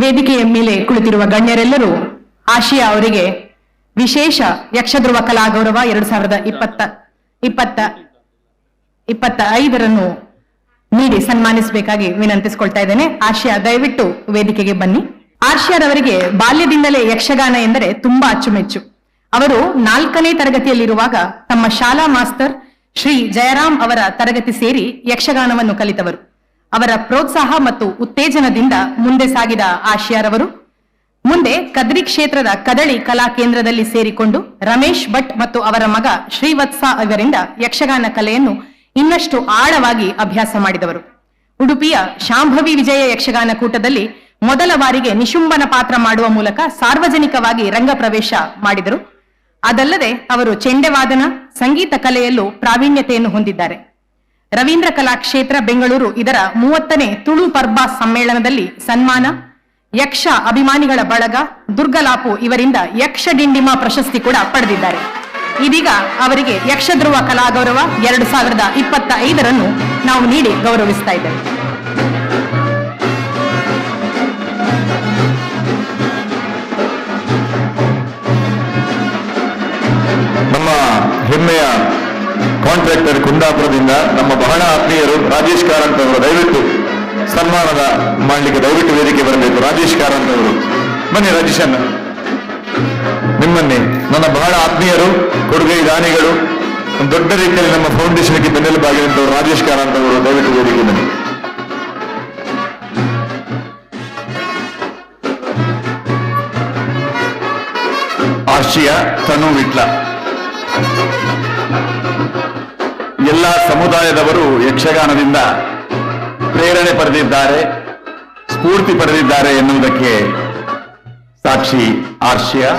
ವೇದಿಕೆಯ ಮೇಲೆ ಕುಳಿತಿರುವ ಗಣ್ಯರೆಲ್ಲರೂ ಆಶಿಯಾ ಅವರಿಗೆ ವಿಶೇಷ ಯಕ್ಷಧ್ರುವ ಕಲಾ ಗೌರವ ಎರಡು ಸಾವಿರದ ಇಪ್ಪತ್ತ ಇಪ್ಪತ್ತ ಇಪ್ಪತ್ತ ಐದರನ್ನು ನೀಡಿ ಸನ್ಮಾನಿಸಬೇಕಾಗಿ ವಿನಂತಿಸಿಕೊಳ್ತಾ ಇದ್ದೇನೆ. ಆಶಿಯಾ, ದಯವಿಟ್ಟು ವೇದಿಕೆಗೆ ಬನ್ನಿ. ಆಶಿಯಾದವರಿಗೆ ಬಾಲ್ಯದಿಂದಲೇ ಯಕ್ಷಗಾನ ಎಂದರೆ ತುಂಬಾ ಅಚ್ಚುಮೆಚ್ಚು. ಅವರು ನಾಲ್ಕನೇ ತರಗತಿಯಲ್ಲಿರುವಾಗ ತಮ್ಮ ಶಾಲಾ ಮಾಸ್ತರ್ ಶ್ರೀ ಜಯರಾಮ್ ಅವರ ತರಗತಿ ಸೇರಿ ಯಕ್ಷಗಾನವನ್ನು ಕಲಿತವರು. ಅವರ ಪ್ರೋತ್ಸಾಹ ಮತ್ತು ಉತ್ತೇಜನದಿಂದ ಮುಂದೆ ಸಾಗಿದ ಆಶಿಯಾರವರು, ಮುಂದೆ ಕದ್ರಿ ಕ್ಷೇತ್ರದ ಕದಳಿ ಕಲಾ ಕೇಂದ್ರದಲ್ಲಿ ಸೇರಿಕೊಂಡು ರಮೇಶ್ ಭಟ್ ಮತ್ತು ಅವರ ಮಗ ಶ್ರೀವತ್ಸ ಅವರಿಂದ ಯಕ್ಷಗಾನ ಕಲೆಯನ್ನು ಇನ್ನಷ್ಟು ಆಳವಾಗಿ ಅಭ್ಯಾಸ ಮಾಡಿದವರು. ಉಡುಪಿಯ ಶಾಂಭವಿ ವಿಜಯ ಯಕ್ಷಗಾನ ಕೂಟದಲ್ಲಿ ಮೊದಲ ಬಾರಿಗೆ ನಿಶುಂಬನ ಪಾತ್ರ ಮಾಡುವ ಮೂಲಕ ಸಾರ್ವಜನಿಕವಾಗಿ ರಂಗ ಪ್ರವೇಶ ಮಾಡಿದರು. ಅದಲ್ಲದೆ ಅವರು ಚೆಂಡೆವಾದನ, ಸಂಗೀತ ಕಲೆಯಲ್ಲೂ ಪ್ರಾವೀಣ್ಯತೆಯನ್ನು ಹೊಂದಿದ್ದಾರೆ. ರವೀಂದ್ರ ಕಲಾಕ್ಷೇತ್ರ ಬೆಂಗಳೂರು. ಇದರ ಮೂವತ್ತನೇ ತುಳು ಪರ್ಬ ಸಮ್ಮೇಳನದಲ್ಲಿ ಸನ್ಮಾನ, ಯಕ್ಷ ಅಭಿಮಾನಿಗಳ ಬಳಗ, ದುರ್ಗಲಾಪು ಇವರಿಂದ ಯಕ್ಷ ಡಿಂಡಿಮ ಪ್ರಶಸ್ತಿ ಕೂಡ ಪಡೆದಿದ್ದಾರೆ. ಇದೀಗ ಅವರಿಗೆ ಯಕ್ಷಧ್ರುವ ಕಲಾ ಗೌರವ ಎರಡು ಸಾವಿರದ ಇಪ್ಪತ್ತ ಐದರನ್ನು ನಾವು ನೀಡಿ ಗೌರವಿಸ್ತಾ ಇದ್ದೇವೆ. ನಮ್ಮ ಹೆಮ್ಮೆಯ ಕಾಂಟ್ರಾಕ್ಟರ್ ಕುಂದಾಪುರದಿಂದ ನಮ್ಮ ಬಹಳ ಆತ್ಮೀಯರು ರಾಜೇಶ್ ಕಾರಂತ್ ಅವರು ದಯವಿಟ್ಟು ಸನ್ಮಾನದ ಮಾಡಲಿಕ್ಕೆ ದಯವಿಟ್ಟು ವೇದಿಕೆ ಬರಬೇಕು. ರಾಜೇಶ್ ಕಾರಂತ್ ಅವರು ಬನ್ನಿ ರಾಜೇಶ್ ಅಣ್ಣ. ನಿಮ್ಮನ್ನೇ. ನನ್ನ ಬಹಳ ಆತ್ಮೀಯರು, ಕೊಡುಗೈ ದಾನಿಗಳು, ದೊಡ್ಡ ರೀತಿಯಲ್ಲಿ ನಮ್ಮ ಫೌಂಡೇಶನ್ಗೆ ಬೆನ್ನೆಲುಬಾಗಿರುವಂತಹ ರಾಜೇಶ್ ಕಾರಂತ್ ಅವರು ದಯವಿಟ್ಟು ವೇದಿಕೆ ಬನ್ನಿ. ಆಶಿಯ ತನು ವಿಟ್ಲ. ಎಲ್ಲ ಸಮುದಾಯದವರು ಯಕ್ಷಗಾನದಿಂದ ಪ್ರೇರಣೆ ಪಡೆದಿದ್ದಾರೆ, ಸ್ಫೂರ್ತಿ ಪಡೆದಿದ್ದಾರೆ ಎನ್ನುವುದಕ್ಕೆ ಸಾಕ್ಷಿ ಆರ್ಷಿಯಾ.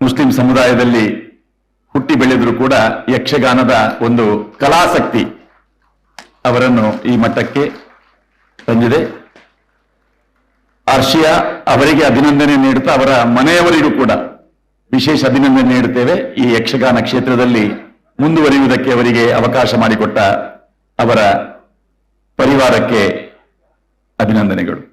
ಮುಸ್ಲಿಂ ಸಮುದಾಯದಲ್ಲಿ ಹುಟ್ಟಿ ಬೆಳೆದರೂ ಕೂಡ ಯಕ್ಷಗಾನದ ಒಂದು ಕಲಾಸಕ್ತಿ ಅವರನ್ನು ಈ ಮಟ್ಟಕ್ಕೆ ತಂದಿದೆ. ಆರ್ಷಿಯಾ ಅವರಿಗೆ ಅಭಿನಂದನೆ ನೀಡುತ್ತಾ ಅವರ ಮನೆಯವರಿಗೂ ಕೂಡ ವಿಶೇಷ ಅಭಿನಂದನೆ ನೀಡುತ್ತೇವೆ ಈ ಯಕ್ಷಗಾನ ಕ್ಷೇತ್ರದಲ್ಲಿ ಮುಂದುವರಿಯುವುದಕ್ಕೆ ಅವರಿಗೆ ಅವಕಾಶ ಮಾಡಿಕೊಟ್ಟ ಅವರ ಪರಿವಾರಕ್ಕೆ ಅಭಿನಂದನೆಗಳು.